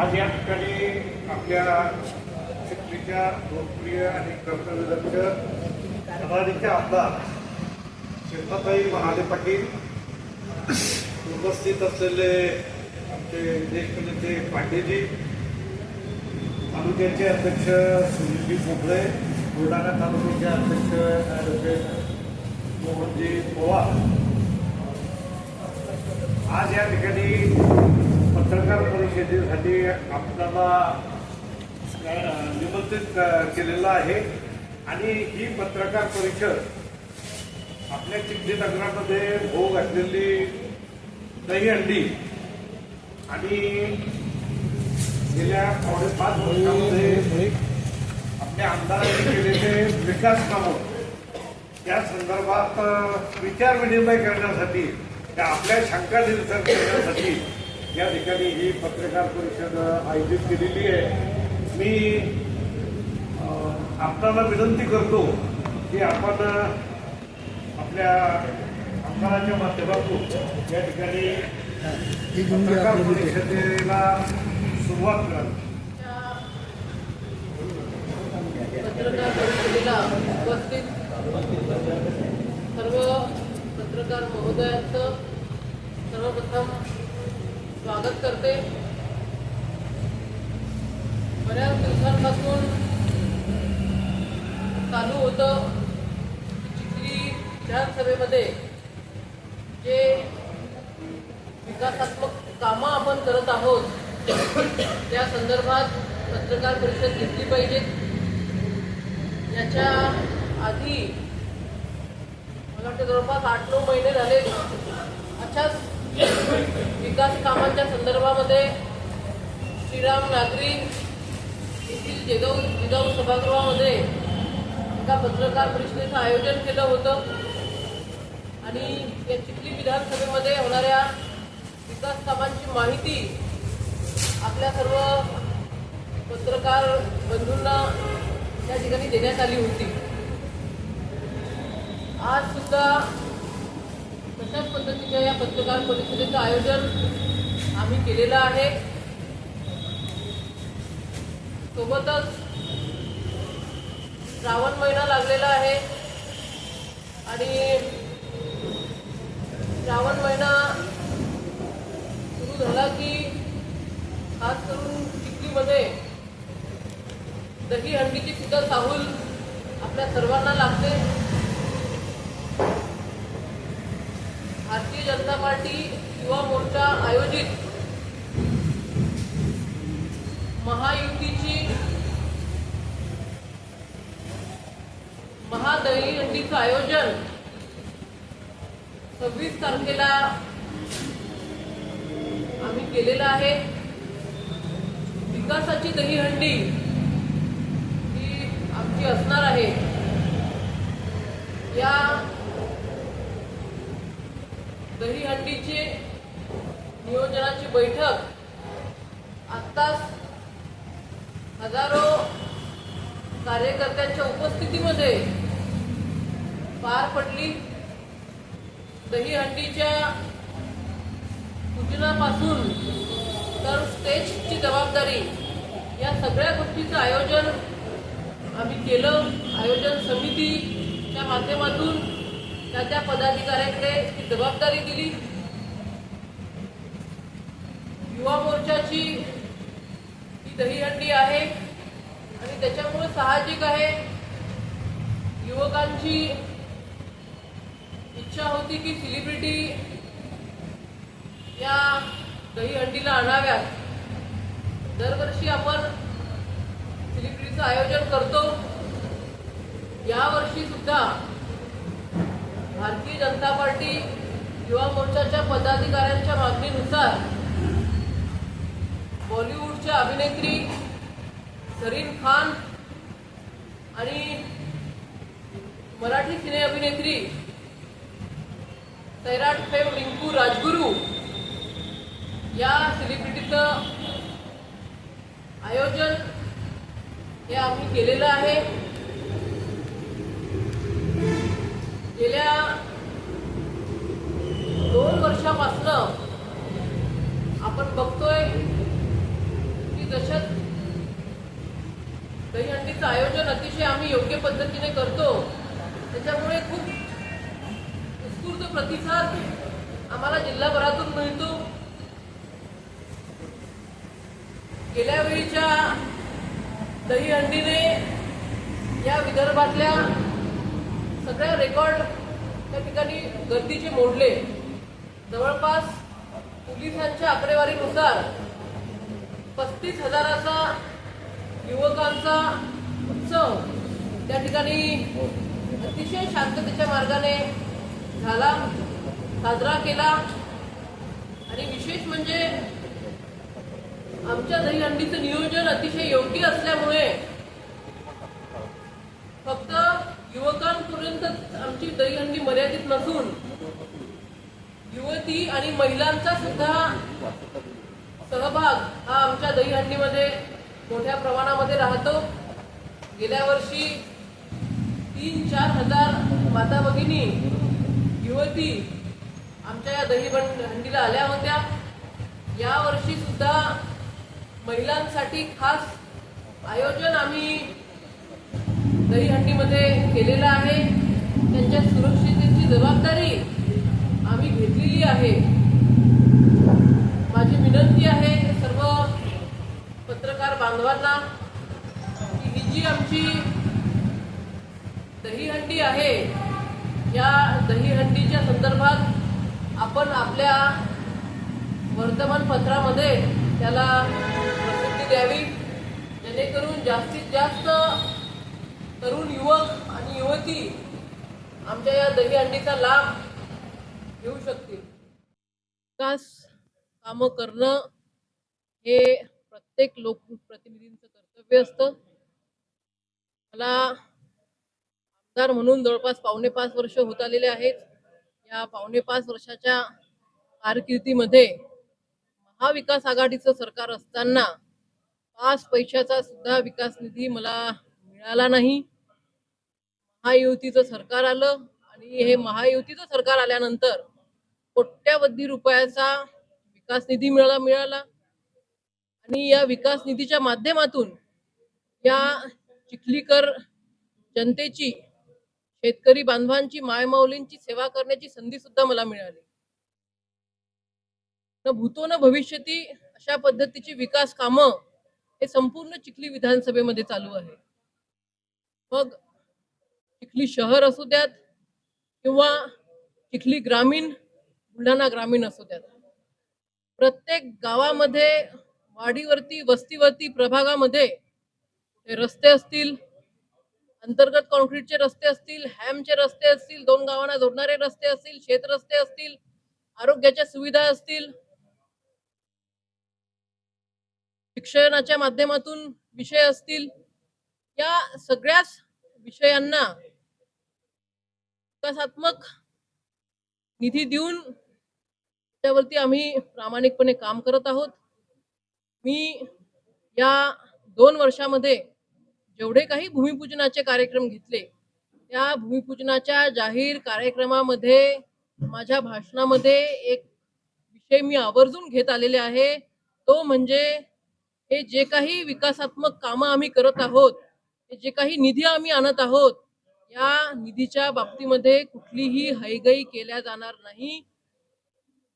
आज या ठिकाणी आपल्या शेतकरीच्या लोकप्रिय आणि कर्तव्यदक्ष समाधीचे आमदार शिल्पाताई महादेव पाटील उपस्थित असलेले आमचे ज्येष्ठ नेते पांडेजी तालुक्याचे अध्यक्ष सुनीलजी भोगळे बुलढाणा तालुक्याचे अध्यक्ष ॲडव्होकेट मोहनजी पवार. आज या ठिकाणी पत्रकार परिषदेसाठी आपल्याला निमंत्रित केलेलं आहे. आणि ही पत्रकार परिषद आपल्या चिखली नगरामध्ये भोग घातलेली दहीहंडी आणि गेल्या साडेपाच पाच वर्षामध्ये आपल्या आमदारांनी केलेले विकास कामं या संदर्भात विचार विनिमय करण्यासाठी त्या आपल्या शंका निरसन करण्यासाठी या ठिकाणी ही पत्रकार परिषद आयोजित केलेली आहे. मी अ, आपल्याला विनंती करतो की आपण आपल्या आमदाराच्या माध्यमातून या ठिकाणी पत्रकार परिषदेला सुरुवात करावी. पत्रकार परिषदेला उपस्थित सर्व पत्रकार महोदयांचं सर्वप्रथम स्वागत करते. बऱ्याच दिवसांपासून चालू होतं चिखली विधानसभेमध्ये जे विकासात्मक कामं आपण करत आहोत त्या संदर्भात पत्रकार परिषद घेतली पाहिजे. याच्या आधी मला वाटतं जवळपास आठ नऊ महिने झाले. अशाच विकास कामांच्या संदर्भामध्ये श्रीराम नागरी येथील जेगाव जिजाऊ सभागृहामध्ये एका पत्रकार परिषदेचं आयोजन केलं होतं. आणि या चिखली विधानसभेमध्ये होणाऱ्या विकास कामांची माहिती आपल्या सर्व पत्रकार बंधूंना त्या ठिकाणी देण्यात आली होती. आज सुद्धा तशाच पद्धतीच्या या पत्रकार परिषदेचं आयोजन आम्ही केलेलं आहे. सोबतच श्रावण महिना लागलेला आहे आणि श्रावण महिना सुरू झाला की खास करून चिखलीमध्ये दही हंडीची सुद्धा साहूल आपल्या सर्वांना लागते. भारतीय जनता पार्टी युवा मोर्चा आयोजित महायुतीची महादहीहंडीचं आयोजन सव्वीस तारखेला आम्ही केलेलं आहे. विकासाची दहीहंडी ही आमची असणार आहे. या दहीहंडीची नियोजनाची बैठक. आत्ताच हजारो कार्यकर्त्यांच्या उपस्थितीमध्ये पार पडली. दहीहंडीच्या सूचनापासून तर स्टेजची जबाबदारी या सगळ्या गोष्टीचं आयोजन आम्ही केलं. आयोजन समितीच्या माध्यमातून त्या त्या पदाधिकाऱ्यांकडे ती जबाबदारी दिली. युवा मोर्चाची ही दहीहंडी आहे आणि त्याच्यामुळे साहजिक आहे. युवकांची इच्छा होती की सेलिब्रिटी या दहीहंडीला आणाव्यात. दरवर्षी आपण सेलिब्रिटीचं आयोजन करतो. यावर्षी सुद्धा भारतीय जनता पार्टी युवा मोर्चाच्या पदाधिकाऱ्यांच्या मागणीनुसार बॉलिवूडच्या अभिनेत्री सरीन खान आणि मराठी सिने अभिनेत्री सैराट फेम रिंकू राजगुरू या सेलिब्रिटीचं आयोजन हे आम्ही केलेलं आहे गेल्या दोन वर्षापासनं आपण बघतोय की जशात दहीहंडीचं आयोजन अतिशय आम्ही योग्य पद्धतीने करतो. त्याच्यामुळे खूप उत्स्फूर्त प्रतिसाद आम्हाला जिल्हाभरातून मिळतो. गेल्या वेळीच्या दहीहंडीने या विदर्भातल्या सगळ्या रेकॉर्ड त्या ठिकाणी गर्दीचे मोडले. जवळपास पोलिसांच्या आकडेवारीनुसार पस्तीस हजाराचा युवकांचा उत्सव त्या ठिकाणी अतिशय शांततेच्या मार्गाने झाला साजरा केला. आणि विशेष म्हणजे आमच्या दहीहंडीचं नियोजन अतिशय योग्य असल्यामुळे फक्त युवकांपर्यंत आमची दहीहंडी मर्यादित नसून युवती आणि महिलांचा सुद्धा सहभाग हा आमच्या दहीहंडीमध्ये मोठ्या प्रमाणामध्ये राहतो. गेल्या वर्षी तीन चार हजार माता भगिनी युवती आमच्या या दही हंडीला आल्या होत्या. या वर्षी सुद्धा महिलांसाठी खास आयोजन आम्ही दहीहंडीमध्ये केलेलं आहे. त्यांच्या सुरक्षिततेची जबाबदारी आम्ही घेतलेली आहे. माझी विनंती आहे सर्व पत्रकार बांधवांना जी आमची दहीहंडी आहे या दहीहंडीच्या संदर्भात आपण आपल्या वर्तमानपत्रामध्ये त्याला प्रसिद्धी द्यावी. जेणेकरून जास्तीत जास्त तरुण युवक आणि युवती आमच्या या दहीहंडीचा लाभ घेऊ शकतील. विकास कामं करणं हे प्रत्येक लोकप्रतिनिधींचं कर्तव्य असतं. मला आमदार म्हणून जवळपास पावणे पाच वर्ष होत आलेले आहेत. या पावणे पाच वर्षाच्या कारकिर्दीमध्ये महाविकास आघाडीचं सरकार असताना पाच पैशाचा सुद्धा विकास निधी मला मिळाला नाही. महायुतीचं सरकार आलं आणि हे महायुतीचं सरकार आल्यानंतर कोट्यावधी रुपयाचा विकास निधी मिळाला मिळाला. आणि या विकास निधीच्या माध्यमातून या चिखलीकर जनतेची शेतकरी बांधवांची मायमाऊलींची सेवा करण्याची संधी सुद्धा मला मिळाली. न भूतो न भविष्यती अशा पद्धतीची विकास कामं हे संपूर्ण चिखली विधानसभेमध्ये चालू आहे. मग चिखली शहर असू द्यात किंवा चिखली ग्रामीण बुलढाणा ग्रामीण असू द्यात. प्रत्येक गावामध्ये वाडीवरती वस्तीवरती प्रभागामध्ये रस्ते असतील अंतर्गत कॉन्क्रीटचे रस्ते असतील हॅमचे रस्ते असतील दोन गावांना जोडणारे रस्ते असतील शेत रस्ते असतील आरोग्याच्या सुविधा असतील. शिक्षणाच्या माध्यमातून विषय असतील. या सगळ्याच विषयांना विकासात्मक निधी देऊन त्यावरती आम्ही प्रामाणिकपणे काम करत आहोत. मी या दोन वर्षामध्ये जेवढे काही भूमिपूजनाचे कार्यक्रम घेतले त्या भूमिपूजनाच्या जाहीर कार्यक्रमामध्ये माझ्या भाषणामध्ये एक विषय मी आवर्जून घेत आलेले आहे. तो म्हणजे हे जे काही विकासात्मक कामं आम्ही करत आहोत हे जे काही निधी आम्ही आणत आहोत या निधीच्या बाबतीमध्ये कुठलीही हैगई केल्या जाणार नाही.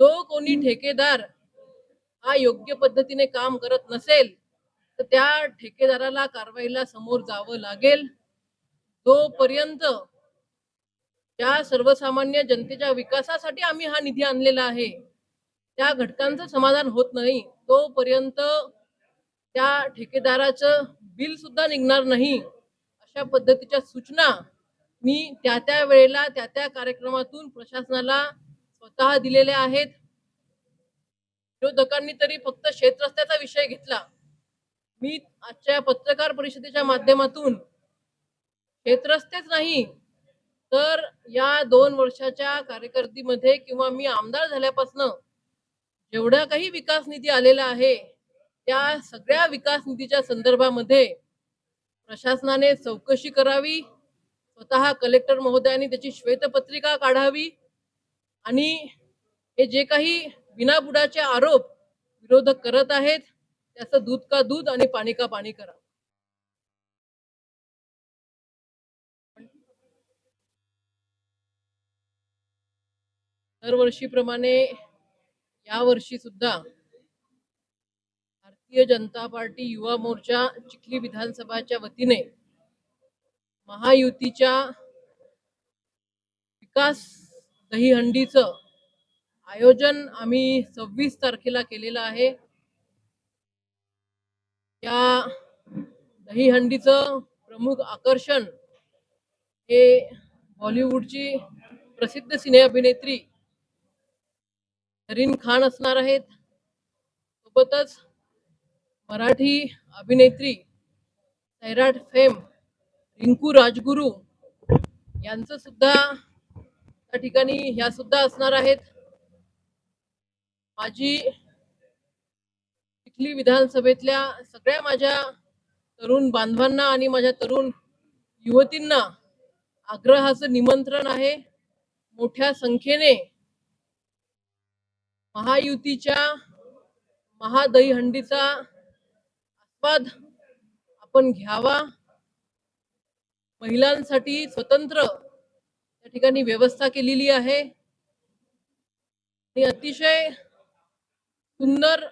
तो कोणी ठेकेदार हा योग्य पद्धतीने काम करत नसेल तर त्या ठेकेदाराला कारवाईला समोर जावं लागेल. जोपर्यंत त्या सर्वसामान्य जनतेच्या विकासासाठी आम्ही हा निधी आणलेला आहे त्या घटकांचं समाधान होत नाही तोपर्यंत त्या ठेकेदाराचं बिल सुद्धा निघणार नाही अशा पद्धतीच्या सूचना मी त्या त्या वेळेला त्या त्या कार्यक्रमातून प्रशासनाला स्वतः दिलेल्या आहेत. विरोधकांनी तरी फक्त शेतरस्त्याचा विषय घेतला. मी आजच्या पत्रकार परिषदेच्या माध्यमातून शेतरस्तेच नाही तर या दोन वर्षाच्या कार्यकर्दीमध्ये किंवा मी आमदार झाल्यापासनं जेवढा काही विकास निधी आलेला आहे त्या सगळ्या विकास निधीच्या संदर्भामध्ये प्रशासनाने चौकशी करावी स्वतः कलेक्टर महोदयांनी त्याची श्वेतपत्रिका काढावी आणि हे जे काही विनाबुडाचे आरोप विरोधक करत आहेत त्याचं दूध का दूध आणि पाणी का पाणी करा दरवर्षीप्रमाणे यावर्षी सुद्धा भारतीय जनता पार्टी युवा मोर्चा चिखली विधानसभाच्या वतीने महायुतीच्या विकास दहीहंडीचं आयोजन आम्ही सव्वीस तारखेला केलेलं आहे. दहीहंडीचं प्रमुख आकर्षण हे बॉलिवूडची प्रसिद्ध सिने अभिनेत्री करीन खान असणार आहेत. सोबतच मराठी अभिनेत्री सैराट फेम रिंकू राजगुरू यांचं सुद्धा त्या ठिकाणी ह्या सुद्धा असणार आहेत. माझी चिखली विधानसभेतल्या सगळ्या माझ्या तरुण बांधवांना आणि माझ्या तरुण युवतींना आग्रहाचं निमंत्रण आहे. मोठ्या संख्येने महायुतीच्या महादहीहंडीचा आस्वाद आपण घ्यावा. महिलांसाठी स्वतंत्र त्या ठिकाणी व्यवस्था केलेली आहे. आणि अतिशय सुंदर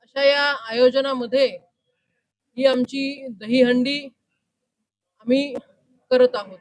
अशा या आयोजनामध्ये ही आमची दहीहंडी आम्ही करत आहोत.